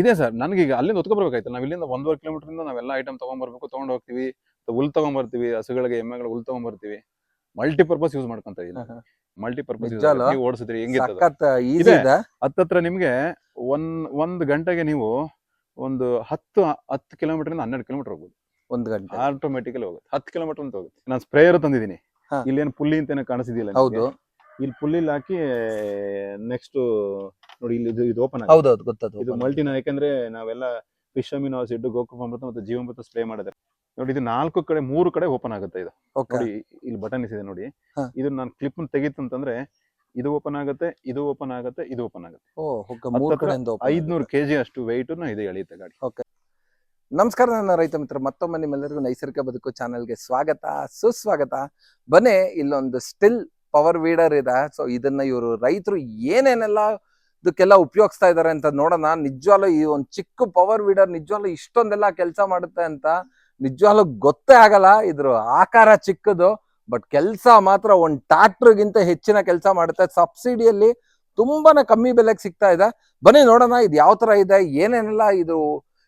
ಇದೆ ಸರ್. ನನಗೀಗ ಅಲ್ಲಿಂದ ಹೊತ್ಕೊ ಬರ್ಬೇಕಾಯ್ತು ನಾವು ಇಲ್ಲಿಂದ ಒಂದೂವರೆ ಕಿಲೋಮೀಟರ್ ಇಂದ ನಾವೆಲ್ಲ ಐಟಮ್ ತಗೊಂಡ್ಬರ್ಬೇಕು ತಗೊಂಡ್ ಹೋಗ್ತೀವಿ ಹುಲ್ ತಗೊಂಡ್ಬರ್ತೀವಿ ಹಸುಗಳಿಗೆ ಎಮ್ಮೆಗಳ ಹುಲ್ ತಗೊಂಡ್ಬರ್ತೀವಿ ಮಲ್ಟಿಪರ್ಪಸ್ ಯೂಸ್ ಮಾಡ್ಕೊಂತ ಇದೀನಿ. ಮಲ್ಟಿಪರ್ಪಸ್? ನೀವು ಓಡಿಸಿದ್ರಿ ಹೆಂಗೆ ಹತ್ತತ್ರ ನಿಮ್ಗೆ ಒಂದ್ ಒಂದ್ ಗಂಟೆಗೆ ನೀವು ಒಂದು ಹತ್ತು ಹತ್ತು ಕಿಲೋಮೀಟರ್ ಇಂದ ಹನ್ನೆರಡು ಕಿಲೋಮೀಟರ್ ಹೋಗ್ಬೋದು. ಒಂದ್ ಗಂಟೆ. ಆಟೋಮೆಟಿಕಲಿ ಹೋಗುತ್ತೆ. ಹತ್ತು ಕಿಲೋಮೀಟರ್ ಅಂತ ಹೋಗುತ್ತೆ. ನಾನು ಸ್ಪ್ರೇಯರ್ ತಂದಿದ್ದೀನಿ. ಇಲ್ಲಿ ಏನು ಪುಲ್ಲಿ ಅಂತ ಕಾಣಿಸಿದಿಲ್ಲ ಹೌದು. ಇಲ್ಲಿ ಪುಲ್ಲಿಲ್ ಹಾಕಿ ನೆಕ್ಸ್ಟ್ ನೋಡಿ ಇಲ್ಲಿ ಇದು ಇದು ಓಪನ್ ಹೌದೌದು ಗೊತ್ತದು ಇದು ಮಲ್ಟಿನ ಯಾಕಂದ್ರೆ ನಾವೆಲ್ಲ ಫಿಶ್ ಅಮಿನೋ ಗೋಕುಪ ಗೋಕೃಪಾಮೃತ ಮತ್ತೆ ಜೀವಮೃತ ಸ್ಪ್ರೇ ಮಾಡಿದ್ರೆ ನೋಡಿ ಇದು ನಾಲ್ಕು ಕಡೆ ಮೂರು ಕಡೆ ಓಪನ್ ಆಗುತ್ತೆ ಇದು. ನೋಡಿ ಇಲ್ಲಿ ಬಟನ್ ಇದೆ ನೋಡಿ. ಇದು ನಾನು ಕ್ಲಿಪ್ ತೆಗಿತು ಅಂತಂದ್ರೆ ಇದು ಓಪನ್ ಆಗುತ್ತೆ ಇದು ಓಪನ್ ಆಗುತ್ತೆ ಇದು ಓಪನ್ ಆಗುತ್ತೆ. ಐದ್ನೂರು. ಕೆಜಿ ಅಷ್ಟು ವೆಯ್ಟ್ ಇದು ಎಳೆಯುತ್ತೆ ಗಾಡಿ. ಓಕೆ ನಮಸ್ಕಾರ ನನ್ನ ರೈತ ಮಿತ್ರ ಮತ್ತೊಮ್ಮೆ ನಿಮ್ಮೆಲ್ಲರಿಗೂ ನೈಸರ್ಗಿಕ ಬದುಕು ಚಾನೆಲ್ಗೆ ಸ್ವಾಗತ ಸುಸ್ವಾಗತ. ಬನ್ನಿ ಇಲ್ಲೊಂದು ಸ್ಟಿಲ್ ಪವರ್ ವೀಡರ್ ಇದೆ. ಸೊ ಇದನ್ನ ಇವರು ರೈತರು ಏನೇನೆಲ್ಲ ಇದಕ್ಕೆಲ್ಲ ಉಪಯೋಗಿಸ್ತಾ ಇದ್ದಾರೆ ಅಂತ ನೋಡೋಣ. ನಿಜವಾಗ್ಲೂ ಈ ಒಂದು ಚಿಕ್ಕ ಪವರ್ ವೀಡರ್ ನಿಜವಾಗ್ಲೂ ಇಷ್ಟೊಂದೆಲ್ಲ ಕೆಲಸ ಮಾಡುತ್ತೆ ಅಂತ ನಿಜವಾಗ್ಲೂ ಗೊತ್ತೇ ಆಗಲ್ಲ. ಇದ್ರ ಆಕಾರ ಚಿಕ್ಕದು ಬಟ್ ಕೆಲಸ ಮಾತ್ರ ಒಂದ್ ಟ್ರಾಕ್ಟರ್ಗಿಂತ ಹೆಚ್ಚಿನ ಕೆಲಸ ಮಾಡುತ್ತೆ. ಸಬ್ಸಿಡಿಯಲ್ಲಿ ತುಂಬಾನೇ ಕಮ್ಮಿ ಬೆಲೆಗೆ ಸಿಗ್ತಾ ಇದೆ. ಬನ್ನಿ ನೋಡೋಣ ಇದು ಯಾವ ತರ ಇದೆ, ಏನೇನೆಲ್ಲ ಇದು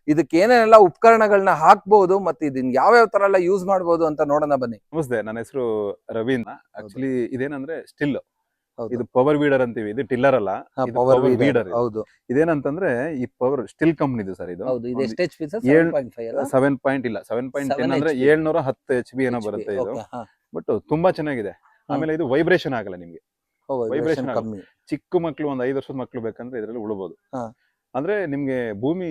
ಇದಕ್ಕೆ ಏನೇನೆಲ್ಲ ಉಪಕರಣಗಳನ್ನ ಹಾಕ್ಬಹುದು ಮತ್ತೆ ಇದನ್ನ ಯಾವ ತರ ಎಲ್ಲ ಯೂಸ್ ಮಾಡಬಹುದು ಅಂತ ನೋಡೋಣ ಬನ್ನಿ. ನಮಸ್ತೆ ನನ್ನ ಹೆಸರು ರವೀಂದ್ರ. ಆಕ್ಚುಲಿ ಇದೇನಂದ್ರೆ ಸ್ಟಿಲ್. ಇದು ಪವರ್ ವೀಡರ್ ಅಂತೀವಿ ಇದು ಟಿಲ್ಲರ್ ಅಲ್ಲ ಪವರ್ ವೀಡರ್ ಹೌದು. ಇದೇನಂತಂದ್ರೆ ಈ ಪವರ್ ಸ್ಟಿಲ್ ಕಂಪ್ನಿದು ಸರ್ ಇದು. ಹೌದು ಇದು ಎಷ್ಟು ಎಚ್ ಪಿ ಏಳ್- ಅಲ್ಲ? ಸೆವೆನ್ ಪಾಯಿಂಟ್ ಇಲ್ಲ ಸೆವೆನ್ ಪಾಯಿಂಟ್ 7 ಟೆನ್ ಅಂದ್ರೆ. ಏಳ್ನೂರ ಹತ್ತು ಎಚ್ ಬಿ ಏನೋ ಬರುತ್ತೆ ಇದು. ಬಟ್ ತುಂಬಾ ಚೆನ್ನಾಗಿದೆ. ಆಮೇಲೆ ಇದು ವೈಬ್ರೇಷನ್ ಆಗಲ್ಲ ನಿಮ್ಗೆ. ವೈಬ್ರೇಷನ್ ಚಿಕ್ಕ ಮಕ್ಕಳು ಒಂದ್ ಐದು ವರ್ಷದ ಮಕ್ಕಳು ಬೇಕಂದ್ರೆ ಇದ್ರಲ್ಲಿ ಉಳ್ಬೋದು. ಅಂದ್ರೆ ನಿಮ್ಗೆ ಭೂಮಿ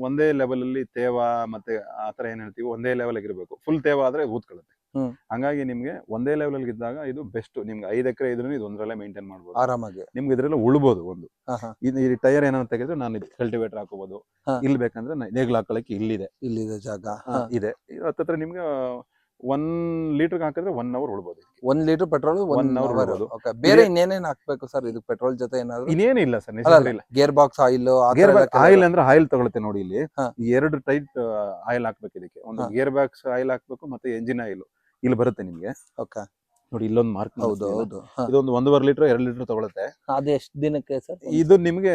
ಒಂದೇ ಲೆವೆಲ್ ಅಲ್ಲಿ ತೇವ ಮತ್ತೆ ಆತರ ಏನ್ ಹೇಳ್ತೀವಿ ಒಂದೇ ಲೆವೆಲ್ ಇರಬೇಕು. ಫುಲ್ ತೇವ ಆದ್ರೆ ಊದ್ಕೊಳ್ಳುತ್ತೆ. ಹ್ಮ್. ಹಂಗಾಗಿ ನಿಮ್ಗೆ ಒಂದೇ ಲೆವೆಲ್ ಅಲ್ಲಿ ಇದ್ದಾಗ ಇದು ಬೆಸ್ಟ್ ನಿಮ್ಗೆ ಐದ್ ಎಕರೆ ಇದ್ರೂ ಇದು ಒಂದರಲ್ಲೇ ಮೇಂಟೈನ್ ಮಾಡ್ಬೋದು. ಆರಾಮಾಗಿ. ನಿಮ್ಗೆ ಇದ್ರಲ್ಲಿ ಉಳ್ಬೋದು ಒಂದು. ಹಾ, ಹಾ. ಇದು ಈ ಟೈರ್ ಏನಾದ್ರು ತೆಗೆದ್ರೆ ನಾನು ಇದು ಕಲ್ಟಿವೇಟರ್ ಹಾಕೋಬಹುದು ಹಾ. ಇಲ್ಲಿ ಬೇಕಂದ್ರೆ ನೇಗ್ಲು ಹಾಕೊಳಕ್ಕೆ ಇಲ್ಲಿದೆ. ಇಲ್ಲಿದೆ ಜಾಗ. ಇದು. ಹತ್ತತ್ರ ನಿಮ್ಗೆ ಒನ್ ಲೀಟರ್ ಹಾಕಿದ್ರೆ ಒನ್ ಅವರ್ ಉಳ್ಬೋದು. ಒಂದ್ ಲೀಟರ್ ಪೆಟ್ರೋಲ್ ಒನ್ ಅವರ್ ಬಿಡ್ಬೋದು. ಬೇರೆ ಇನ್ನೇನೇನ್ ಹಾಕ್ಬೇಕು ಸರ್ ಇದು ಪೆಟ್ರೋಲ್ ಜೊತೆ ಏನಾದ್ರು? ಇನ್ನೇನು ಇಲ್ಲ. ಸರ್ ಇಲ್ಲ gear box oil gear oil ಅಂದ್ರೆ ಆಯಿಲ್ ತಗೊಳುತ್ತೆ ನೋಡಿ ಇಲ್ಲಿ. ಎರಡು ಟೈಪ್ ಆಯಿಲ್ ಹಾಕ್ಬೇಕು ಇದಕ್ಕೆ. ಒಂದು ಗೇರ್ ಬಾಕ್ಸ್ ಆಯಿಲ್ ಹಾಕ್ಬೇಕು ಮತ್ತೆ ಎಂಜಿನ್ ಆಯಿಲ್ ಇಲ್ಲಿ ಬರುತ್ತೆ ನಿಮ್ಗೆ. ಓಕೆ ನೋಡಿ ಇಲ್ಲೊಂದು ಮಾರ್ಕ್ ಹೌದು ಹೌದು. ಹಾ. ಇದೊಂದು ಒಂದೂವರೆ ಲೀಟರ್ ಎರಡು ಲೀಟರ್ ತಗೊಳುತ್ತೆ. ಅದು ಎಷ್ಟು ದಿನಕ್ಕೆ ಸರ್? ಇದು ನಿಮಗೆ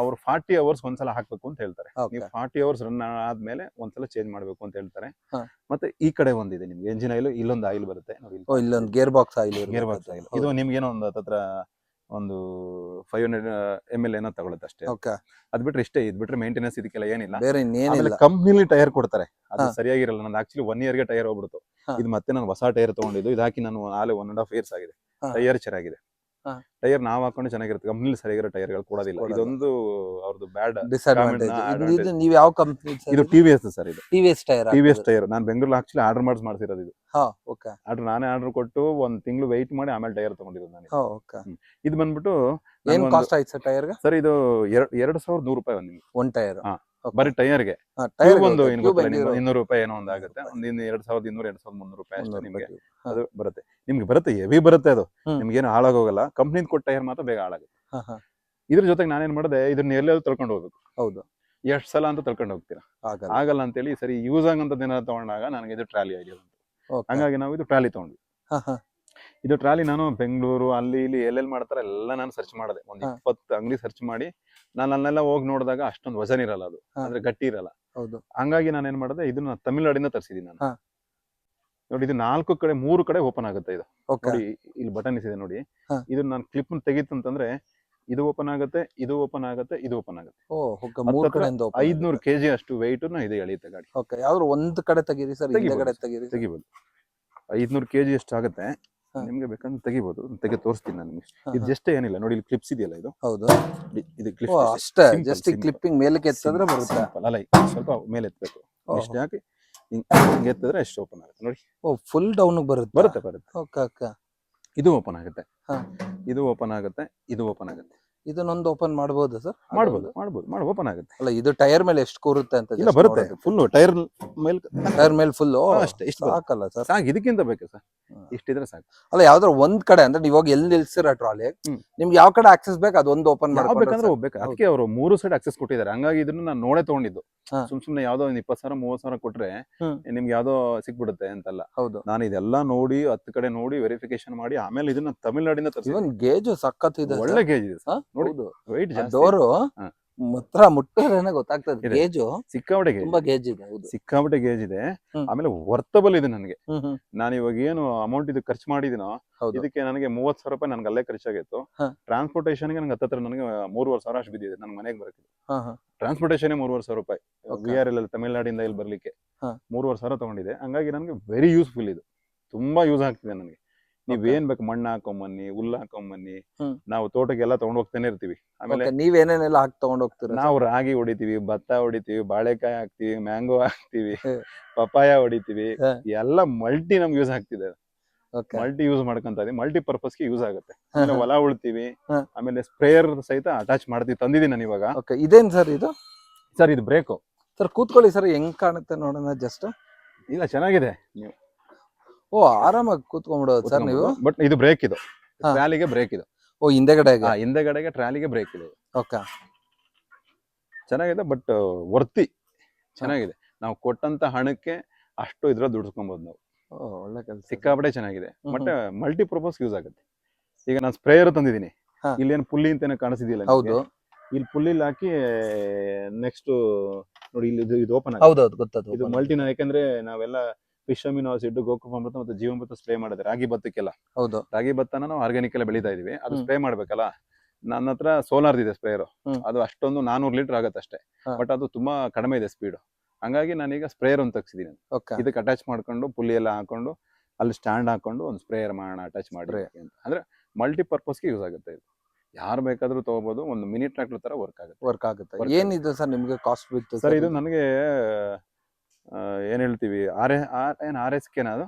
ಅವ್ರು ಫಾರ್ಟಿ ಅವರ್ಸ್ ಒಂದ್ಸಲ ಹಾಕ್ಬೇಕು ಅಂತ ಹೇಳ್ತಾರೆ. ನೀವು ಫಾರ್ಟಿ ಅವರ್ಸ್ ರನ್ ಆದ್ಮೇಲೆ ಒಂದ್ಸಲ ಚೇಂಜ್ ಮಾಡ್ಬೇಕು ಅಂತ ಹೇಳ್ತಾರೆ. ಹಾ. ಮತ್ತೆ ಈ ಕಡೆ ಒಂದಿದೆ ನಿಮ್ಗೆ ಎಂಜಿನ್ ಆಯಿಲ್ ಇಲ್ಲೊಂದು ಆಯಿಲ್ ಬರುತ್ತೆ. ನೋಡಿ ಓ ಇಲ್ಲೊಂದು gear box oil gear box oil ಇದು ನಿಮ್ಗೆ ಏನೋ ಒಂದು ಹತ್ರ ಒಂದು ಫೈವ್ ಹಂಡ್ರೆಡ್ ಎಂ ಎಲ್ ಏನೋ ತಗೊಳುತ್ತೆ ಅಷ್ಟೇ. ಓಕೆ ಅದ್ ಬಿಟ್ರೆ ಇಷ್ಟೇ ಇದ್ ಬಿಟ್ರೆ ಮೇಂಟೆನೆನ್ಸ್ ಇದಕ್ಕೆಲ್ಲ ಏನಿಲ್ಲ. ಬೇರೆ ಇನ್ನೇನಿಲ್ಲ. ಕಂಪ್ನಿಲಿ ಟೈರ್ ಕೊಡ್ತಾರೆ. ಅದು ಸರಿಯಾಗಿರಲ್ಲ ನಾನು ಆಕ್ಚುಲಿ ಒನ್ ಇಯರ್ಗೆ ಟೈರ್ ಹೋಗ್ಬಿಡ್ತು. ಇದು ಮತ್ತೆ ನಾನು ಹೊಸ ಟೈರ್ ತಗೊಂಡಿದ್ದು ಇದು ಹಾಕಿ ನಾನು ಆಲೆ ಒನ್ ಅಂಡ್ ಹಾಫ್ ಇಯರ್ಸ್ ಆಗಿದೆ. ಟೈರ್ ಚೆನ್ನಾಗಿದೆ. ಟೈರ್ ನಾವ್ ಹಾಕೊಂಡು ಚೆನ್ನಾಗಿರುತ್ತೆ. ಕಂಪ್ನಿಲಿ ಸರಿಯಾಗಿರೋ ಟೈರ್ಗಳು ಕೊಡೋದಿಲ್ಲ ಇದೊಂದು ಅವ್ರದ್ದು ಬ್ಯಾಡ್ ಡಿಸ್ಅಡ್ವಾಂಟೇಜ್ ಇದು ನೀವು ಯಾವ ಕಂಪ್ನಿ ಇದು ಟಿವಿಎಸ್ ಸರ್ ಇದು. TVS tyre T V S tyre ನಾನು ಬೆಂಗಳೂರಲ್ಲಿ ಆಕ್ಚುಲಿ ಆರ್ಡರ್ ಮಾಡಿ ಮಾಡ್ಸಿರೋದು ಇದು. ಹಾ ಓಕೆ. ಆರ್ಡರ್ ನಾನೇ ಆರ್ಡರ್ ಕೊಟ್ಟು ಒಂದ್ ತಿಂಗಳು ವೆಯ್ಟ್ ಮಾಡಿ ಆಮೇಲೆ ಟೈರ್ ತಗೊಂಡಿರೋದು ನಾನು ಹಾ ಓಕೆ. ಇದು ಬಂದ್ಬಿಟ್ಟು ಏನು ಕಾಸ್ಟ್ ಆಯ್ತು ಸರ್ ಟೈರ್ಗೆ ಸರ್ ಇದು ಎರಡ್ ಎರಡು ಸಾವಿರದ ನೂರು ರೂಪಾಯಿ ಒಂದು ಒನ್ ಟೈರ್ ಹಾ. ಬರೀ ಟೈರ್ಗೆ ಟೈರ್ ಒಂದು ಇನ್ನೂರು ರೂಪಾಯಿ ಏನೋ ಒಂದು ಆಗುತ್ತೆ. ಒಂದು ಇನ್ನು ಎರಡ್ ಸಾವಿರದ ಇನ್ನೂರ ಎರಡ್ ಸಾವಿರದ ಮುನ್ನೂರು ರೂಪಾಯಿ ಅಷ್ಟೇ ನಿಮ್ಗೆ. ಅದು ಬರುತ್ತೆ. ನಿಮ್ಗೆ ಬರುತ್ತೆ ಹೆವಿ ಬರುತ್ತೆ ಅದು. ನಿಮ್ಗೇನು ಹಾಳಾಗೋಗಲ್ಲ. ಕಂಪ್ನಿ ಕೊಟ್ಟ ಟೈರ್ ಮಾತ್ರ ಬೇಗ ಹಾಳಾಗುತ್ತೆ. ಇದ್ರ ಜೊತೆಗೆ ನಾನೇನ್ ಮಾಡಿದೆ ಇದನ್ನ ಎಲ್ಲೆಲ್ಲೂ ತಳ್ಕೊಂಡು ಹೋಗ್ಬೇಕು? ಹೌದು. ಎಷ್ಟ್ ಸಲ ಅಂತ ತಳ್ಕೊಂಡು ಹೋಗ್ತೀರಾ? ಆಗಲ್ಲ ಅಂತ ಅಂತೇಳಿ ಸರಿ ಯೂಸ್ ಆಗಂತ ದಿನ ತಗೊಂಡಾಗ ನನಗೆ ಇದು ಟ್ರಾಲಿ ಬಂತು. ಹಂಗಾಗಿ ನಾವು ಇದು ಟ್ರಾಲಿ ತಗೊಂಡ್ವಿ. ಇದು ಟ್ರಾಲಿ ನಾನು ಬೆಂಗಳೂರು ಅಲ್ಲಿ ಇಲ್ಲಿ ಎಲ್ಲೆಲ್ಲಿ ಮಾಡ್ತಾರೆ ಎಲ್ಲ ನಾನು ಸರ್ಚ್ ಮಾಡಿದೆ. ಒಂದು. ಇಪ್ಪತ್ತು ಅಂಗಡಿ ಸರ್ಚ್ ಮಾಡಿ ನಾನು ಅಲ್ಲೆಲ್ಲ ಹೋಗಿ ನೋಡಿದಾಗ ಅಷ್ಟೊಂದು ವಜನ್ ಇರಲ್ಲ ಅದು. ಅಂದ್ರೆ ಗಟ್ಟಿ ಇರಲ್ಲ. ಹೌದು. ಹಂಗಾಗಿ ನಾನು ಏನ್ ಮಾಡಿದೆ ಇದನ್ನ ತಮಿಳ್ನಾಡಿಂದ ತರಿಸಿದ್ದೀನಿ ನಾನು. ನೋಡಿ ಇದು ನಾಲ್ಕು ಕಡೆ ಮೂರು ಕಡೆ ಓಪನ್ ಆಗುತ್ತೆ ಇದು. ನೋಡಿ ಇಲ್ಲಿ ಬಟನ್ ಇದೆ ನೋಡಿ. ಇದನ್ನ ನಾನು ಕ್ಲಿಪ್ ತೆಗೀತಂತಂದ್ರೆ ಅಂತಂದ್ರೆ ಇದು ಓಪನ್ ಆಗುತ್ತೆ ಇದು ಓಪನ್ ಆಗುತ್ತೆ ಇದು ಓಪನ್ ಆಗುತ್ತೆ. ಐದ್ನೂರು ಕೆಜಿ ಅಷ್ಟು ವೆಯ್ಟ್ ಇದು ಎಳೆಯುತ್ತೆ ಗಾಡಿ. ಓಕೆ ಯಾವ್ದು ಒಂದ್ ಕಡೆ ತೆಗೀರಿ ಸರ್ ತೆಗಿಬೋದು. ಐದ್ನೂರು ಕೆಜಿ ಅಷ್ಟು ಆಗುತ್ತೆ. ನಿಮ್ಗೆ ಬೇಕಂದ್ರೆ ತೆಗಿಬಹುದು ತೆಗೆ ತೋರಿಸ್ತೀನಿ ನಾನು ನಿಮ್ಗೆ. ಇದು ಜಸ್ಟ್ ಏನಿಲ್ಲ ನೋಡಿ ಇಲ್ಲಿ ಕ್ಲಿಪ್ಸ್ ಇದೆಯಲ್ಲ ಇದು? ಹೌದು. ಇದು ಕ್ಲಿಪ್ ಅಷ್ಟೇ ಜಸ್ಟ್ ಕ್ಲಿಪ್ಪಿಂಗ್ ಮೇಲಕ್ಕೆ ಎತ್ತಿದ್ರೆ ಬರುತ್ತೆ. ಅಲ್ಲ ಸ್ವಲ್ಪ ಮೇಲೆ ಎತ್ತಬೇಕು ಇಷ್ಟು ಹಾಕಿ ಹಿಂಗ್ ಎತ್ತಿದ್ರೆ ಅಷ್ಟು ಓಪನ್ ಆಗುತ್ತೆ. ನೋಡಿ. ಓ ಫುಲ್ ಡೌನ್ ಬರುತ್ತೆ. ಬರುತ್ತೆ ಬರುತ್ತೆ. Okay okay. ಇದು ಓಪನ್ ಆಗುತ್ತೆ. ಹಾ. ಇದು ಓಪನ್ ಆಗುತ್ತೆ ಇದು ಓಪನ್ ಆಗುತ್ತೆ. ಇದನ್ನೊಂದು ಓಪನ್ ಮಾಡಬಹುದು ಸರ್ ಮಾಡ್ಬೋದು ಮಾಡ್ಬೋದು ಮಾಡಿ ಓಪನ್ ಆಗುತ್ತೆ. ಅಲ್ಲ ಇದು ಟೈರ್ ಮೇಲೆ ಎಷ್ಟು ಕೂರುತ್ತೆ ಅಂತ ಇಲ್ಲ ಬರುತ್ತೆ. ಫುಲ್ ಟೈರ್ ಮೇಲೆ ಟೈರ್ ಮೇಲೆ ಫುಲ್ ಅಷ್ಟೇ ಇಷ್ಟು. ಸಾಕಲ್ಲ ಸರ್ ಸಾಕು ಇದಕ್ಕಿಂತ ಬೇಕು ಸರ್. ಇಷ್ಟಿದ್ರೆ ಸಾಕು. ಅಲ್ಲ ಯಾವ್ದಾರ ಒಂದ್ ಕಡೆ ಅಂದ್ರೆ ನೀವಾಗ ಎಲ್ಲಿ ನಿಲ್ಸಿರ ಟ್ರಾಲಿ. ನಿಮ್ಗೆ ಯಾವ ಕಡೆ ಆಕ್ಸೆಸ್ ಬೇಕು ಅದೊಂದು ಓಪನ್ ಮಾಡ್ಬೇಕಂದ್ರೆ ಬೇಕಂದ್ರೆ ಹೋಗ್ಬೇಕು. ಅದಕ್ಕೆ ಅವರು ಮೂರು ಸೈಡ್ ಆಕ್ಸೆಸ್ ಕೊಟ್ಟಿದ್ದಾರೆ. ಹಂಗಾಗಿ ಇದನ್ನ ನಾನು ನೋಡೇ ತಗೊಂಡಿದ್ದು. ಸುಮ್ ಸುಮ್ನೆ ಯಾವ್ದೋ ಒಂದ್ ಇಪ್ಪತ್ತು ಸಾವಿರ ಮೂವತ್ ಸಾವಿರ ಕೊಟ್ರೆ. ನಿಮ್ಗೆ ಯಾವ್ದೋ ಸಿಕ್ಬಿಡುತ್ತೆ ಅಂತಲ್ಲ. ಹೌದು. ನಾನು ಇದೆಲ್ಲ ನೋಡಿ ಹತ್ತು ಕಡೆ ನೋಡಿ ವೆರಿಫಿಕೇಶನ್ ಮಾಡಿ ಆಮೇಲೆ ಇದನ್ನ ಇವನ್ ಗೇಜ್ ಸಖತ್ ಇದೆ ಒಳ್ಳೆ ಗೇಜ್ ಇದೆ ಹಾ? ವೆಯ್ಟ್ ಜಾಸ್ತಿ. ಡೋರು ಹತ್ರ ಗೊತ್ತಾಗ್ತದೆ. ಗೇಜು ಸಿಕ್ಕಾಪಟ್ಟೆ ಗೇಜ್. ತುಂಬಾ ಗೇಜ್ ಇದೆ ಹೌದು. ಸಿಕ್ಕಾಪಟ್ಟೆ ಗೇಜ್ ಇದೆ. ಆಮೇಲೆ ವರ್ತಬಲ್ ಇದೆ ನನಗೆ. ನಾನು ಇವಾಗ ಏನು ಅಮೌಂಟ್ ಇದು ಖರ್ಚು ಮಾಡಿದಿನೋ ಇದಕ್ಕೆ ನನಗೆ ಮೂವತ್ ಸಾವಿರ ರೂಪಾಯಿ ನನ್ಗೆ ಅಲ್ಲೇ ಖರ್ಚಾಗಿತ್ತು. ಟ್ರಾನ್ಸ್ಪೋರ್ಟೇಷನ್ಗೆ ನನಗೆ ಹತ್ತತ್ರ ನನಗೆ ಮೂರುವರೆ ಸಾವಿರ ಅಷ್ಟು ಬಿದ್ದಿದೆ ನನ್ನ ಮನೆಗೆ ಬರಕ್ಕೆ. ಟ್ರಾನ್ಸ್ಪೋರ್ಟೇಷನ್ ಮೂರುವರೆ ಸಾವಿರ ರೂಪಾಯಿ. ವಿ ಆರ್ ಎಲ್ ತಮಿಳ್ನಾಡಿಂದ ಇಲ್ಲಿ ಬರ್ಲಿಕ್ಕೆ. ಮೂರುವರೆ ಸಾವಿರ ತಗೊಂಡಿದೆ. ಹಂಗಾಗಿ ನನಗೆ ವೆರಿ ಯೂಸ್ಫುಲ್ ಇದು. ತುಂಬಾ ಯೂಸ್ ಆಗ್ತಿದೆ ನನಗೆ. ನೀವ್ ಏನ್ ಬೇಕು ಮಣ್ಣು ಹಾಕೊಂಬನ್ನಿ ಹುಲ್ಲು ಹಾಕೊಂಬನ್ನಿ. ನಾವು ತೋಟಕ್ಕೆಲ್ಲ ತಗೊಂಡ್ ಹೋಗ್ತಾನೆ ಇರ್ತೀವಿ. ಆಮೇಲೆ ನೀವ್ ಏನೇನೆಲ್ಲ ಹಾಕಿ ತಗೊಂಡ್ ಹೋಗ್ತೀರಾ ನಾವು ರಾಗಿ ಹೊಡಿತೀವಿ ಭತ್ತ ಹೊಡಿತೀವಿ ಬಾಳೆಕಾಯಿ ಹಾಕ್ತಿವಿ ಮ್ಯಾಂಗೋ ಹಾಕ್ತಿವಿ ಪಪ್ಪಾಯ ಪಪಾಯ ಹೊಡಿತೀವಿ ಎಲ್ಲ ಮಲ್ಟಿ ನಮ್ಗೆ ಯೂಸ್ ಆಗ್ತಿದೆ. ಮಲ್ಟಿ ಯೂಸ್ ಮಾಡ್ಕೊಂತ ಇದೀವಿ ಮಲ್ಟಿ ಪರ್ಪಸ್ಗೆ ಯೂಸ್ ಆಗುತ್ತೆ. ಆಮೇಲೆ ಹೊಲ ಉಳ್ತೀವಿ ಆಮೇಲೆ ಸ್ಪ್ರೇಯರ್ ಸಹಿತ ಅಟ್ಯಾಚ್ ಮಾಡ್ತೀವಿ ತಂದಿದ್ದೀನಿ ನಾನು ಇವಾಗ. ಓಕೆ ಇದೇನ್ ಸರ್ ಇದು? ಸರ್ ಇದು ಬ್ರೇಕು ಸರ್ ಕೂತ್ಕೊಳ್ಳಿ ಸರ್ ಹೆಂಗ್ ಕಾಣುತ್ತೆ ನೋಡೋಣ ಜಸ್ಟ್ ಇಲ್ಲ ಚೆನ್ನಾಗಿದೆ. ನೀವು ಓ ಆರಾಮಾಗಿ ಕೂತ್ಕೊಂಡ್ಬಿಡೋದು ಸರ್ ನೀವು? ಬಟ್ ಇದು ಬ್ರೇಕ್ ಇದು. ಹಾ. ಟ್ರಾಲಿಗೆ ಬ್ರೇಕ್ ಇದು. ಓ ಹಿಂದೆಗಡೆ ಹಿಂದೆಗಡೆಗೆ ಟ್ರಾಲಿಗೆ ಬ್ರೇಕ್ ಇದೆ. ಓಕೆ. ಚೆನ್ನಾಗಿದೆ ಬಟ್ ವರ್ತಿ. ಚೆನ್ನಾಗಿದೆ. ನಾವು ಕೊಟ್ಟಂತ ಹಣಕ್ಕೆ ಅಷ್ಟು ಇದ್ರ ದುಡಿಸ್ಕೊಬಹುದು ನಾವು. ಓ ಒಳ್ಳೆ ಕೆಲಸ. ಸಿಕ್ಕಾಪಟ್ಟೆ ಚೆನ್ನಾಗಿದೆ. Hmm but multipurpose use ಆಗುತ್ತೆ. ಈಗ ನಾನು ಸ್ಪ್ರೇಯರ್ ತಂದಿದ್ದೀನಿ. ಇಲ್ಲಿ ಏನು ಪುಲ್ಲಿ ಅಂತೇನೋ ಕಾಣಿಸಿದಿಲ್ಲ ಹೌದು. ಇಲ್ಲಿ ಪುಲ್ಲಿ ಹಾಕಿ ನೆಕ್ಸ್ಟ್ ನೋಡಿ ಇಲ್ಲಿ ಇದು ಇದು ಓಪನ್ ಹೌದೌದು ಗೊತ್ತದು ಇದು ಮಲ್ಟಿನ ಯಾಕಂದ್ರೆ ನಾವೆಲ್ಲ ಫಿಶ್ ಅಮಿನೋ ಆಸಿಡ್ ಗೋಕೃಪಾಮೃತ ಮತ್ತು ಜೀವಾಮೃತ ಸ್ಪ್ರೇ ಮಾಡಿದ್ರೆ ರಾಗಿ ಭತ್ತಕ್ಕೆಲ್ಲ. ಹೌದು. ರಾಗಿ ಭತ್ತನ ನಾವು ಆರ್ಗ್ಯಾನಿಕ್ ಎಲ್ಲ ಬೆಳೀತಾ ಇದೀವಿ. ಅದು ಸ್ಪ್ರೇ ಮಾಡ್ಬೇಕಲ್ಲ? ನನ್ನ ಹತ್ರ ಸೋಲಾರ್ ಇದೆ ಸ್ಪ್ರೇಯರ್ ಅದು ಅಷ್ಟೊಂದು ನಾನೂರು ಲೀಟರ್ ಆಗತ್ತೆ ಅಷ್ಟೇ. ಬಟ್ ಅದು ತುಂಬಾ ಕಡಿಮೆ ಇದೆ ಸ್ಪೀಡ್ ಹಂಗಾಗಿ ನಾನೀಗ ಸ್ಪ್ರೇಯರ್ ಒಂದು ತಗ್ಸಿದೀನಿ ಇದಕ್ಕೆ ಅಟ್ಯಾಚ್ ಮಾಡ್ಕೊಂಡು ಪುಲಿ ಎಲ್ಲ ಹಾಕೊಂಡು ಅಲ್ಲಿ ಸ್ಟ್ಯಾಂಡ್ ಹಾಕೊಂಡು ಒಂದು ಸ್ಪ್ರೇಯರ್ ಮಾಡೋಣ ಅಟ್ಯಾಚ್ ಮಾಡಿ. ಅಂತ. ಅಂದ್ರೆ ಮಲ್ಟಿ ಪರ್ಪಸ್ಗೆ ಯೂಸ್ ಆಗುತ್ತೆ ಇದು. ಯಾರು ಬೇಕಾದ್ರೂ ತಗೋಬಹುದು ಒಂದು ಮಿನಿ ಟ್ರಾಕ್ಟರ್ ತರ ವರ್ಕ್ ಆಗುತ್ತೆ. ವರ್ಕ್ ಆಗುತ್ತೆ. ಏನಿದೆ ಸರ್ ನಿಮ್ಗೆ ಕಾಸ್ಟ್ ಬಿತ್ತು ಸರ್? ಇದು ನನಗೆ ಏನ್ ಹೇಳ್ತೀವಿ? ಆರ್ ಏನ್ ಆರ್ ಎಸ್ ಕೆನ ಅದು?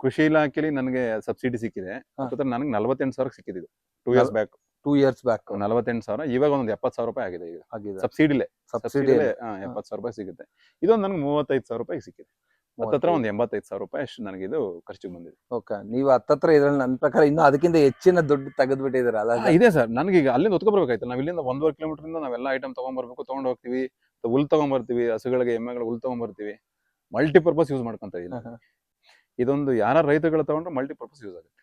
ಕೃಷಿ ಇಲಾಖೆಲಿ ನನಗೆ ಸಬ್ಸಿಡಿ ಸಿಕ್ಕಿದೆ. ನನಗೆ ನಲವತ್ತೆಂಟು ಸಾವಿರ ಸಿಕ್ಕಿದ್ದು two years back two years back ನಲವತ್ತೆಂಟು ಸಾವಿರ ಇವಾಗ ಒಂದು ಎಪ್ಪತ್ತು ಸಾವಿರ ರೂಪಾಯಿ ಆಗಿದೆ ಈಗ. ಸಬ್ಸಿಡಿಲೇ. ಸಬ್ಸಿಡಿ ಸಬ್ಸಿಡಿಲೇ ಎಪ್ಪತ್ತು ಸಾವಿರ ರೂಪಾಯಿ ಸಿಗುತ್ತೆ. ಇದೊಂದು ನನಗೆ ಮೂವತ್ತೈದು ಸಾವಿರ ರೂಪಾಯಿ ಸಿಕ್ಕಿದೆ. ಹತ್ತತ್ರ ಒಂದು ಎಂಬತ್ತೈದು ಸಾವಿರ ರೂಪಾಯಿ ಅಷ್ಟು ನನಗೆ ಇದು ಖರ್ಚಿಗೆ ಬಂದಿದೆ. ಓಕೆ. ನೀವು ಹತ್ತತ್ರ ಇದ್ರಲ್ಲಿ ನನ್ನ ಪ್ರಕಾರ ಇನ್ನೂ ಅದಕ್ಕಿಂತ ಹೆಚ್ಚಿನ ದುಡ್ಡು ತೆಗೆದ್ಬಿಟ್ಟಿದ್ದೀರ. ಅಲ್ಲ ಇದೆ ಸರ್. ನನಗೆ ಈಗ ಅಲ್ಲಿಂದ ಹೊತ್ಕೊಬರ್ಬೇಕಾಯ್ತು ನಾವು ಇಲ್ಲಿಂದ ಒಂದೂವರೆ ಕಿಲೋಮೀಟರ್ ಇಂದ ನಾವೆಲ್ಲ ಐಟಮ್ ತಗೊಂಡ್ಬರ್ಬೇಕು ತೊಗೊಂಡು ಹೋಗ್ತೀವಿ. ಹುಲ್ ತಗೊಂಡ್ಬರ್ತೀವಿ ಹಸುಗಳಿಗೆ ಎಮ್ಮೆಗಳ ಹುಲ್ ತಗೊಂಡ್ಬರ್ತೀವಿ ಮಲ್ಟಿಪರ್ಪಸ್ ಯೂಸ್ ಮಾಡ್ಕೊಂತ ಇದೀನಿ. ಇದೊಂದು ಯಾರ ರೈತಗಳು ತಗೊಂಡ್ರೆ ಮಲ್ಟಿಪರ್ಪಸ್ ಯೂಸ್ ಆಗುತ್ತೆ.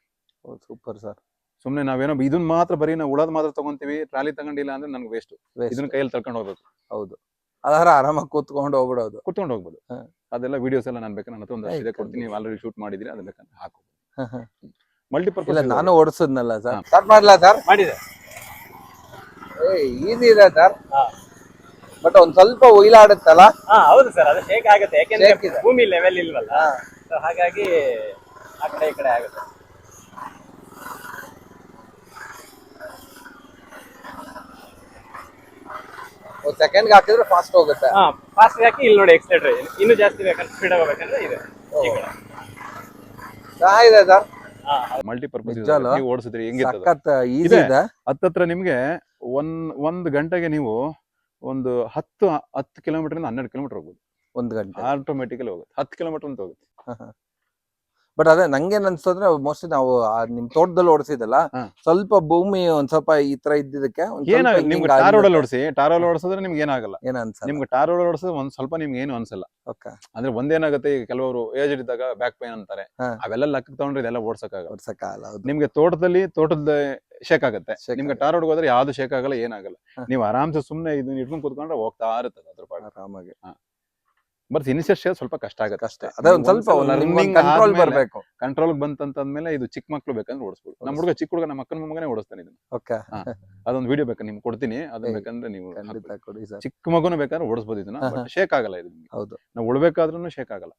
ಸೂಪರ್ ಸರ್ ಸುಮ್ನೆ ನಾವೇನೋ ಇದನ್ನ ಮಾತ್ರ ಬರೀ ನಾವು ಉಳದ್ ಮಾತ್ರ ತಗೊಂತೀವಿ ಟ್ರಾಲಿ ತಗೊಂಡಿಲ್ಲ ಅಂದ್ರೆ ನನ್ಗೆ ವೇಸ್ಟ್ ಇದನ್ನ ಕೈಯಲ್ಲಿ ತಳ್ಕೊಂಡು ಹೋಗ್ಬೇಕು. ಹೌದು. ಅದರ ಆರಾಮಾಗಿ ಕೂತ್ಕೊಂಡು ಹೋಗ್ಬಿಡೋದು. ಕುತ್ಕೊಂಡು ಹೋಗ್ಬೋದು. ಅದೆಲ್ಲ ವಿಡಿಯೋಸ್ ಎಲ್ಲ ನಾನು ಬೇಕಾದ್ರೆ ನನ್ನ ಹತ್ರ ಒಂದು ಇದೆ ಕೊಡ್ತೀನಿ. ನೀವು ಆಲ್ರೆಡಿ ಶೂಟ್ ಮಾಡಿದ್ರಿ ಅದನ್ನ ಬೇಕಾದ್ರೆ ಹಾಕು ಹಾ. ಇಲ್ಲ ನಾನು ಓಡಿಸೋದ್ನಲ್ಲ ಸರ್. ಸ್ಟಾರ್ಟ್ ಮಾಡ್ಲಾ ಸರ್ ಮಾಡಿದೆ. ಈಸಿ ಇದೆ ಸರ್ ಹಾ. ಬಟ್ ಒಂದ್ ಸ್ವಲ್ಪ ಒಯ್ಲಾಡುತ್ತಲ್ಲ? ಹಾ ಹೌದು ಸರ್ ಅದು ಶೇಕ್ ಆಗುತ್ತೆ. ಯಾಕೆಂದ್ರೆ ಇದೆ. ಭೂಮಿ ಲೆವೆಲ್ ಇಲ್ವಲ್ಲ? So ಹಾಗಾಗಿ ಆ ಕಡೆ ಈ ಕಡೆ ಆಗುತ್ತೆ. ಒಂದ್ ಸೆಕೆಂಡ್ ಹಾಕಿದ್ರೆ ಫಾಸ್ಟ್ ಹೋಗುತ್ತೆ. ಹಾ ಫಾಸ್ಟ್ ಹಾಕಿ ಇಲ್ಲಿ ನೋಡಿ ಎಕ್ಸ್ಲೇಟರ್ ಇನ್ನು ಜಾಸ್ತಿ ಬೇಕಂದ್ರೆ ಸ್ಪೀಡ್ ಹೋಗ್ಬೇಕಂದ್ರೆ ಇದೆ. ಈ ಕಡೆ. ಚೆನ್ನಾಗಿದೆ ಸರ್? ಹಾ ಮಲ್ಟಿ ಪರ್ಪಸ್ ನಿಜ ಅಲ್ವಾ? ನೀವು ಓಡಿಸಿದ್ರಿ ಹೆಂಗಿತ್ತು ಸಖತ್ ಈಸಿ ಇದೆ. ಇದೆ. ಹತ್ತತ್ರ ನಿಮ್ಗೆ ಒಂದ್ ಒಂದ್ ಗಂಟೆಗೆ ನೀವು ಒಂದು ಹತ್ತು ಹತ್ತು ಕಿಲೋಮೀಟರ್ ಇಂದ ಹನ್ನೆರಡು ಕಿಲೋಮೀಟರ್ ಹೋಗ್ಬೋದು. ಒಂದು ಗಂಟೆ. ಆಟೋಮೆಟಿಕಲಿ ಹೋಗುತ್ತೆ. ಹತ್ತು ಕಿಲೋಮೀಟರ್ ಅಂತ ಹೋಗುತ್ತೆ. ಬಟ್ ಅದೇ ನಂಗೇನ್ ಅನ್ಸ್ತಂದ್ರೆ ಮೋಸ್ಟ್ಲಿ ನಾವು ನಿಮ್ ತೋಟದಲ್ಲಿ ಓಡಿಸಿದಲ್ಲ ಸ್ವಲ್ಪ ಭೂಮಿ ಒಂದ್ ಸ್ವಲ್ಪ ಈ ತರ ಇದ್ದಿದ್ದಕ್ಕೆ ನಿಮ್ಗೆ ಟಾರ್ ರೋಡ್. ಓಡಿಸಿ ಟಾರ್ ರೋಡ್ ಓಡಿಸಿದ್ರೆ ನಿಮ್ಗೆ ಏನಾಗಲ್ಲ. ಏನ್ ಅನ್ಸಲ್ಲ. ನಿಮ್ಗೆ ಟಾರ್ ರೋಡ್ ಓಡಿಸಿದ್ರೆ ಒಂದ್ ಸ್ವಲ್ಪ ನಿಮ್ಗೆ ಏನು ಅನ್ಸಲ್ಲ. ಓಕೆ. ಅಂದ್ರೆ ಒಂದೇನಾಗುತ್ತೆ ಈಗ ಕೆಲವರು ಏಜ್ ಇದ್ದಾಗ ಬ್ಯಾಕ್ ಪೈನ್ ಅಂತಾರೆ. ಅವೆಲ್ಲ ಲೆಕ್ಕ ತಗೊಂಡ್ರೆ ಇದೆಲ್ಲ ಓಡ್ಸಕ್ಕಾಗಲ್ಲ. ಓಡ್ಸಕ್ಕಾಗಲ್ಲ ನಿಮ್ಗೆ ತೋಟದಲ್ಲಿ ತೋಟದ ಶೇಕ್ ಆಗುತ್ತೆ. ನಿಮ್ಗೆ ಟಾರೋಡ್ ಟಾರ್ ರೋಡ್ ಹೋದ್ರೆ ಯಾವ್ದು ಶೇಕ್ ಆಗಲ್ಲ ಏನಾಗಲ್ಲ. ನೀವು ಆರಾಮ್ಸೆ ಸುಮ್ನೆ ಇದನ್ನ ಇಟ್ಕೊಂಡು ಕುತ್ಕೊಂಡ್ರೆ ಹೋಗ್ತಾ ಇರುತ್ತೆ ಅದ್ರ ಆರಾಮಾಗಿ. ಬಟ್ ಇನಿಷಿಯಲ್ ಸ್ವಲ್ಪ ಕಷ್ಟ ಆಗುತ್ತೆ ಅಷ್ಟೇ. ಅದೇ ಒಂದ್ ಸ್ವಲ್ಪ ಕಂಟ್ರೋಲ್ ಬರ್ಬೇಕು. ಕಂಟ್ರೋಲ್ ಬಂತಂತಂದ್ಮೇಲೆ ಇದು ಚಿಕ್ಕ ಮಕ್ಳು ಬೇಕಂದ್ರೆ ಓಡಿಸ್ಬೋದು. ನಮ್ಮ ಹುಡುಗ ಚಿಕ್ಕ ಹುಡುಗ ನಮ್ಮ ಅಕ್ಕನ ಮಗನೇ ಓಡಿಸ್ತಾನೆ ಇದನ್ನ. ಓಕೆ. ಅದೊಂದು ವಿಡಿಯೋ ಬೇಕಾ ನಿಮ್ಗೆ ಕೊಡ್ತೀನಿ. ಅದನ್ನ ಬೇಕಂದ್ರೆ ನೀವು ಖಂಡಿತ ಕೊಡಿ ಸರ್. ಚಿಕ್ಕ ಮಗುನು ಬೇಕಾದ್ರೆ ಓಡಿಸ್ಬೋದು ಇದನ್ನ ಬಟ್ ಶೇಕ್ ಆಗಲ್ಲ ಇದು ನಿಮ್ಗೆ. ಹೌದು. ನಾವು ಉಳ್ಬೇಕಾದ್ರೂ ಶೇಕ್ ಆಗಲ್ಲ.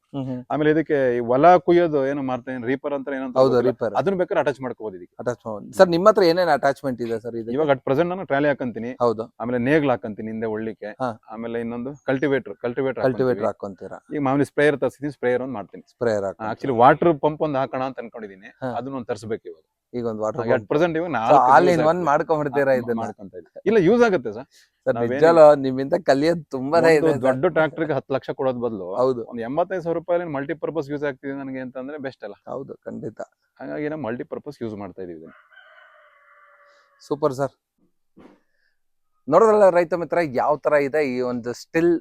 ಆಮೇಲೆ ಇದಕ್ಕೆ ಈ ಹೊಲ ಕುಯ್ಯೋದು ಏನು ಮಾಡ್ತೇನೆ ರೀಪರ್ ಅಂತ ಏನಂತ ಹೌದು ಗೊತ್ತಿಲ್ಲ. ರಿಪೇರ್ ಅದನ್ನ ಬೇಕಾದ್ರೆ ಅಟ್ಯಾಚ್ ಮಾಡ್ಕೋಬಹುದು ಇದಕ್ಕೆ. ಅಟ್ಯಾಚ್ ಸರ್ ನಿಮ್ಮ ಹತ್ರ ಏನೇನು ಅಟ್ಯಾಚ್ಮೆಂಟ್ ಇದೆ ಸರ್ ಇದು ಇವಾಗ ಅಟ್ ಪ್ರೆಸೆಂಟ್ ನಾನು ಟ್ರಾಲಿ ಹಾಕಂತೀನಿ. ಹೌದು. ಆಮೇಲೆ ನೇಗ್ಲ್ ಹಾಕಂತೀನಿ ಹಿಂದೆ ಒಳ್ಳಿಕ್ಕೆ ಹಾ. ಆಮೇಲೆ ಇನ್ನೊಂದು ಕಲ್ಟಿವೇಟರ್ ಕಲ್ಟಿವೇಟರ್ ಕಲ್ಟಿವೇಟರ್ ಹಾಕೊಂತೀರಾ ಈಗ ಮಾಮೂಲಿ ಸ್ಪ್ರೇಯರ್ ತರಿಸಿದೀನಿ ಸ್ಪ್ರೇಯರ್ ಒಂದು ಮಾಡ್ತೀನಿ. ಸ್ಪ್ರೇಯರ್ ಆಕ್ಚುಲಿ ವಾಟರ್ ಪಂಪ್ ಒಂದು ಹಾಕೋಣ ಅಂತ ಅನ್ಕೊಂಡಿದೀನಿ. ಅದನ್ನ ಒಂದ್ ತರಿಸ್ಬೇಕು ಇವಾಗ. ಈಗ ಒಂದು ವಾಟರ್ ಎಟ್ ಪ್ರೆಸೆಂಟ್ ಇವಾಗ ಆಲ್ ಇನ್ ನಾಲ್ಕು ಒನ್ ಮಾಡ್ಕೊಂಡ್ಬಿಡ್ತೀರಾ ಇದನ್ನ? ಮಾಡ್ಕೊಂತ. ಇಲ್ಲ ಯೂಸ್ ಆಗುತ್ತೆ ಸರ್. ಸರ್ ನಿಜಾಲು ನಿಮ್ಮಿಂದ ಕಲಿಯೋದು ತುಂಬಾನೇ ಇದೆ ಒಂದು. ದೊಡ್ಡ ಟ್ರಾಕ್ಟರ್ಗೆ ಹತ್ತು ಲಕ್ಷ ಕೊಡೋದ್ ಬದಲು ಹೌದು. ಒಂದು ಎಂಬತ್ತೈದು ಸಾವಿರ ರೂಪಾಯಿ ಮಲ್ಟಿಪರ್ಪಸ್ ಯೂಸ್ ಆಗ್ತಿದೆ ನನಗೆ ಅಂತಂದ್ರೆ ಬೆಸ್ಟ್ ಅಲ್ಲ. ಹೌದು ಖಂಡಿತ. ಹಾಗಾಗಿ ನಾವು ಮಲ್ಟಿಪರ್ಪಸ್ ಯೂಸ್ ಮಾಡ್ತಾ ಇದೀವಿ. Super sir. ನೋಡಿದ್ರಲ್ಲ ರೈತ ಮಿತ್ರ ಯಾವ ತರ ಇದೆ ಈ ಒಂದು ಸ್ಟಿಲ್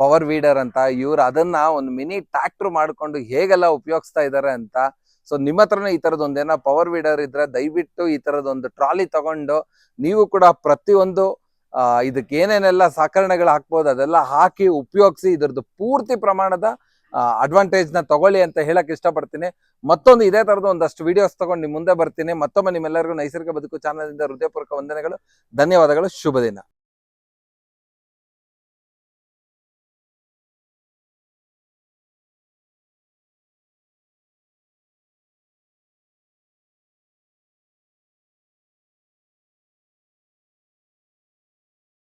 ಪವರ್ ವೀಡರ್ ಅಂತ, ಇವ್ರು ಅದನ್ನ ಒಂದು ಮಿನಿ ಟ್ರ್ಯಾಕ್ಟರ್ ಮಾಡ್ಕೊಂಡು ಹೇಗೆಲ್ಲ ಉಪಯೋಗಿಸ್ತಾ ಇದಾರೆ ಅಂತ. ಸೊ, ನಿಮ್ಮ ಹತ್ರನೂ ಈ ಒಂದೇನ ಪವರ್ ವೀಡರ್ ಇದ್ರೆ ದಯವಿಟ್ಟು ಈ ಥರದೊಂದು ಟ್ರಾಲಿ ತಗೊಂಡು ನೀವು ಕೂಡ ಪ್ರತಿಯೊಂದು ಇದಕ್ಕೆ ಏನೇನೆಲ್ಲ ಸಾಕರಣೆಗಳು ಹಾಕ್ಬೋದು, ಅದೆಲ್ಲ ಹಾಕಿ ಉಪಯೋಗಿಸಿ ಇದರದ್ದು ಪೂರ್ತಿ ಪ್ರಮಾಣದ ಅಡ್ವಾಂಟೇಜ್ನ ತಗೊಳ್ಳಿ ಅಂತ ಹೇಳಕ್ ಇಷ್ಟಪಡ್ತೀನಿ. ಮತ್ತೊಂದು ಇದೇ ತರದ ಒಂದಷ್ಟು ವಿಡಿಯೋಸ್ ತಗೊಂಡು ನಿಮ್ಮ ಮುಂದೆ ಬರ್ತೀನಿ. ಮತ್ತೊಮ್ಮೆ ನಿಮ್ಮೆಲ್ಲರಿಗೂ ನೈಸರ್ಗಿಕ ಬದುಕು ಚಾನಲ್ ಇಂದ ಹೃದಯಪೂರ್ವಕ ವಂದನೆಗಳು. ಧನ್ಯವಾದಗಳು. ಶುಭ ದಿನ.